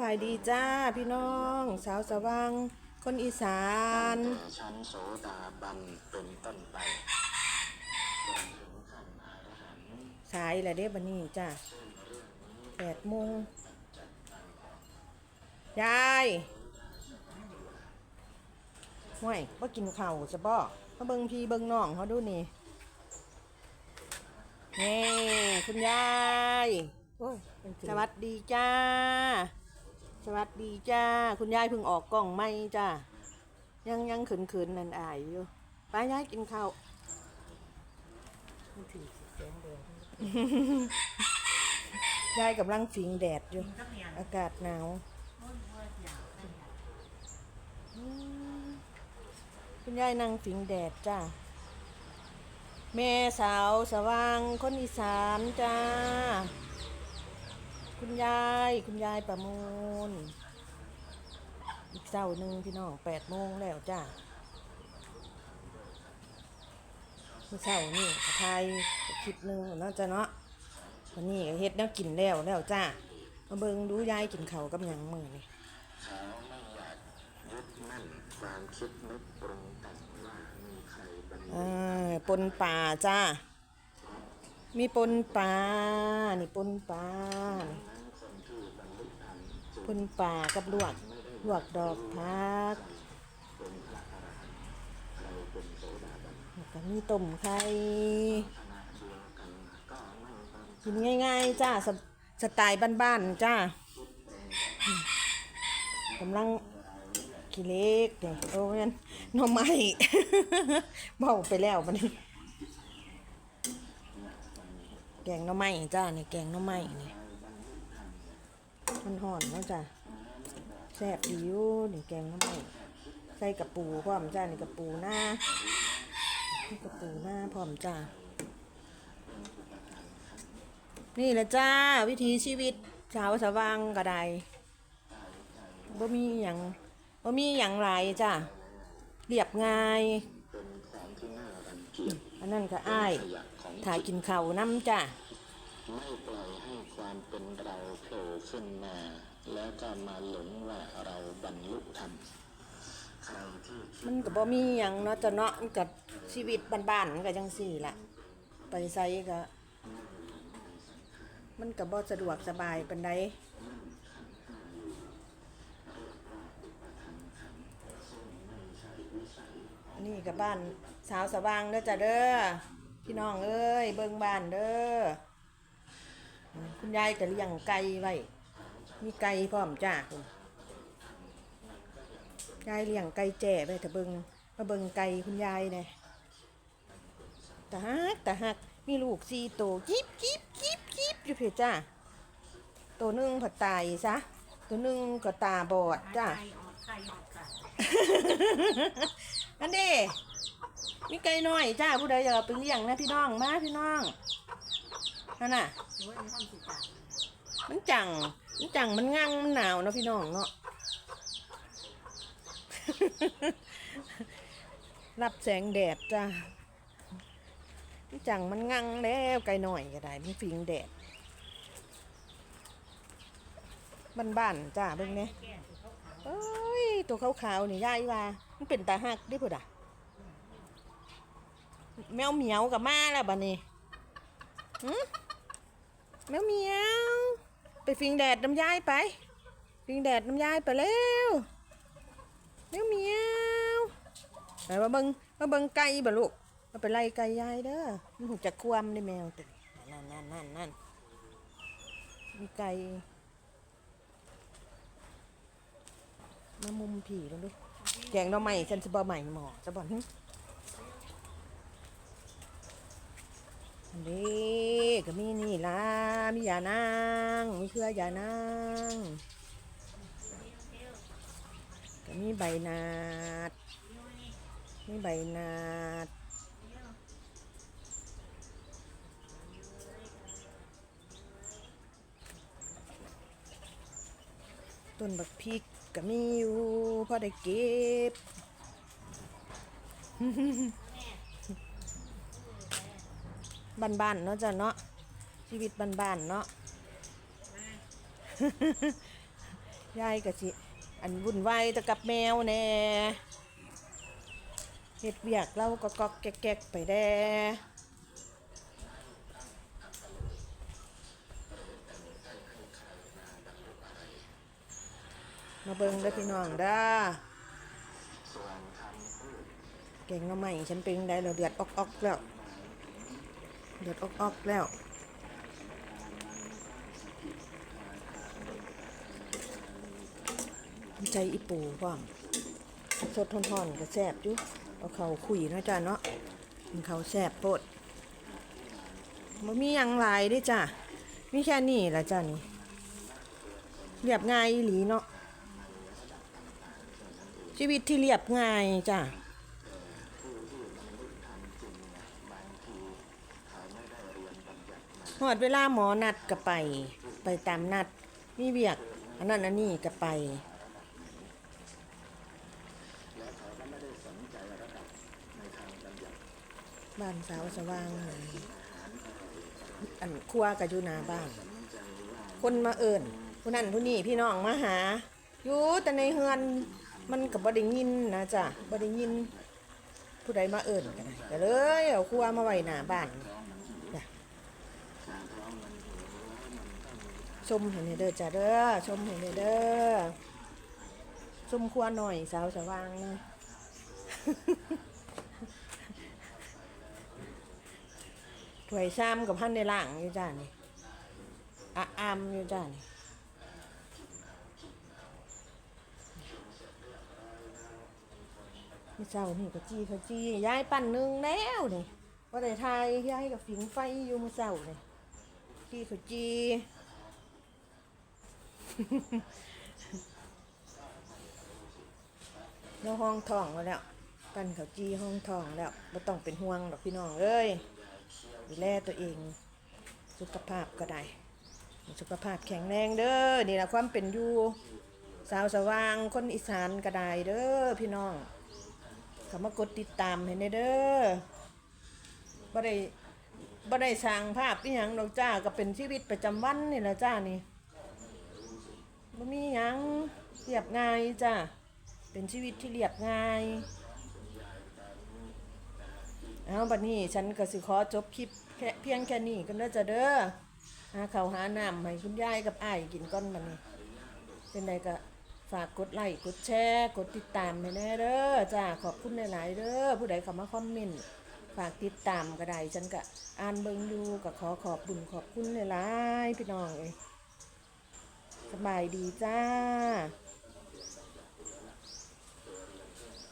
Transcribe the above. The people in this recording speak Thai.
บายดีจ้าพี่น้อง สาวสว่างคนอีสานแต่ชั้นโสดาบันเป็นต้นไปจนถึงขั้นอรหันต์สายแหละเด้บันนี้จ้าแปดโมงยายห่วยว่ากินข้าวจะบ่มาเบิ่งพี่เบิ่งน้องเขาดูนี่นี่คุณยายโอ้ยสวัสดีจ้าส วัสดีจ้า คุณยายเพิ่งออกกล้องไม่จ้า ยังยังขืนขืนๆนันอายอยู่ไปยายกินข้าวยายกำลังฟิงแดดอยู่ อากาศหนาวคุณยายนั่งฟิงแดดจ้าแม่สาวสว่างคนอีสานจ้า คุณยาย คุณยายประมูล อีกเช้าหนึ่งพี่น้องแปดโมงแล้วจ้าเมื่อเช้านี่ไทยคลิปหนึ่งเนาะจ้าเนาะวันนี้ก็เฮ็ดแนวกินแล้วแล้วจ้ามาเบิ่งดูยายกินข้าวกับหยังมื้อนี่เขาไม่อยากยึดมั่นความคิดนึกปรุงแต่งว่ามีใครบันอ่าปนป่าจ้า มีปนปลานี่ปนปลานี่ นั้นคนที่บรรลุ ธรรมจึงปนปลากับลวกลวกดอกพักเป็นพระอรหันต์ใคนโสดาบันแล้วก็มีต้มไข่กินง่าย ๆ จ้าสสไตล์บ้านๆจ้ากำลังขี้เล็กเนี่ยโอ้ยนหน่อไม้เบาไปแล้วมันแกงน่อไม้จ้าเนี่ยแกงน่อไม้นี่ย มันห่อนเนาะจ้าแซ่บดีอยู่นี่แกงหน่อไม้ใส่กระปูพร้อมจ้านี่กระปูหน้ากระปูหน้าพร้อมจ้านี่แหละจ้า วิถีชีวิตชาวสว่างกระไดบ่มีหยังบ่มีหยังไรจ้าเรียบง่ายเป็นของที่น่ารังเกียจอันนั้นก็อ้ายถ่ายกินเข้าน้ำจ้าไม่ปล่อยให้ ความเป็นเราโผล่ขึ้นมา แล้วก็มาหลงว่าเราบรรลุธรรมมันก็บ่มีหยังเนาะจ้ะเนาะมันก็ชีวิตบ้านๆมันก็จังซี่ล่ะ ไปไสก็มันก็บ่สะดวกสบายปานใดนนี้ก็บ้านสาวสว่างเด้อจ้ะเด้อพี่น้องเอ้ยเบิ่งบ้านเด้อ คุณยายก็เลี้ยงไก่ไว้ มีไก่พร้อมจ้าคุณยายเลี้ยงไก่แจ้ไปแต่เบิงมาเบิงไก่คุณยายเนี่ยตาฮักตาฮักมีลูกสี่โตวจิบจิบจิบจิบอยู่เพจ้า ตัวหนึ่งผัดตายซะ ตัวหนึ่งก็ตาบอดจ้าไก่ออกไก่ออกไก่อันนี้มีไก่น้อยจ้าผู้ใดอยากเอาไปเลี้ยงนะพี่น้องมาพี่น้อง นั่นน่ะ มันจัง มันจัง มันงังมันหนาวเนาะพี่น้องเนาะ รับแสงแดดจ้ามันจัง มันงังแล้วไกลหน่อยก็ได้มันฟิงแดดบ้านๆจ้าเบิ่งเนี่ยเอ้ย ตัวขาวๆนี่ยายว่า มันเป็นตาหักดิพุ่นอะแมวเหมียวกับมาแล้วบัดนี้หึ แมวเมียวไปฟิงแดดน้ำยายไป ฟิงแดดน้ำยายไปเร็วแมวเมียวไปมาเบิงมาเบิงไก่บ่ลูกมาไปไล่ไก่ยายเด้อมันหูจะควมได้แมวตัวนั่นนั่นนั่นนั่นมีไก่มามุมผีลงดูแกงหน่อไม้ฉันจะบ่ใหม่หมอจะบ่หึ อันนี้ก็มีนี่ล่ะมียานางมีเครือยานางก็มีใบนาดมีใบนาดต้นบักพริกก็มีอยู่พอได้เก็บ บ้านๆเนาะจ้ะเนาะชีวิตบ้านๆเนาะยายก็สิอันวุ่นวายแต่กับแมวแน่เฮ็ดเวียกเราก็ก๊อกแก๊กๆไปแด่มาเบิ่งเด้อพี่น้องเด้อเก่งก็ใหม่ฉันเป็นได้แล้วเดือดออกๆแล้ว เดือดออกๆแล้วใจอีปูพร้อมสดทอนๆก็แซ่บอยู่เอาเขาคุยเนาะจ้าเนาะมันเขาแซ่บโปดมันมีหยังลายด้จ้ามีแค่นี้ละจ้านี่เรียบง่ายอีหลีเนาะชีวิตที่เรียบง่ายจ้า อดเวลาหมอนัดก็ไป ไปตามนัด มีเบียก อันนั้นอันนี้ก็ไปบ้านสาวสว่างอันครัวกับอยู่หนาบ้าน คนมาเอิ่นผู้นั้นผู้นี้พี่น้องมาหา อยู่แต่ในเฮือนมันกับบได้ยินนะจ้ะบได้ยิน ผู้ใดมาเอิ่นกันก็เลยเอาครัวมาไว้หน้าบ้านจ้ะ ชมเห็นเด้อจ้ะเด้อชมเห็นเด้อชมครัวหน่อยสาวสว่างนะถวยซ้ำกับพันในล่างอยู่จ้านี่อะอามอยู่จ้านี่มีเจ้านี่ก็จี้เขาจี้ย้ายปั่นหนึ่งแล้วนี่ว่าได้ทายย้ายกับฝิงไฟอยู่มือเจ้านี่จี้เขาจี้ แล้วห้องทองมาแล้ว ปั่นเขาจี้ห้องทองแล้วไม่ต้องเป็นห่วงดอกพี่น้องเอ้ยดูแลตัวเอง สุขภาพก็ได้ สุขภาพแข็งแรงเด้อ นี่แหละความเป็นอยู่สาวสว่างคนอีสานก็ได้เด้อพี่น้องเขามากดติดตามให้แน่เด้อบ่ได้บ่ได้สร้างภาพอีหยังดอกจ้าก็เป็นชีวิตประจำวันนี่แหละจ้านี่ บ่มีหยังเรียบง่ายจ้าเป็นชีวิตที่เรียบง่าย เอาบัดนี้ฉันก็สิขอจบคลิปแค่เพียงแค่นี้กันเด้อจ้ะเด้อหาข้าวหาน้ำให้คุณยายกับอ้ายกินก่อนบัดนี้เป็นไดก็ฝากกดไลค์กดแชร์กดติดตามให้แน่เด้อจ้าขอบคุณหลายๆเด้อผู้ใดเข้ามาคอมเมนต์ฝากติดตามก็ได้ฉันก็อ่านเบิ่งอยู่ก็ขอขอบคุณขอบคุณหลายๆพี่น้องเอ้ย สบายดีจ้า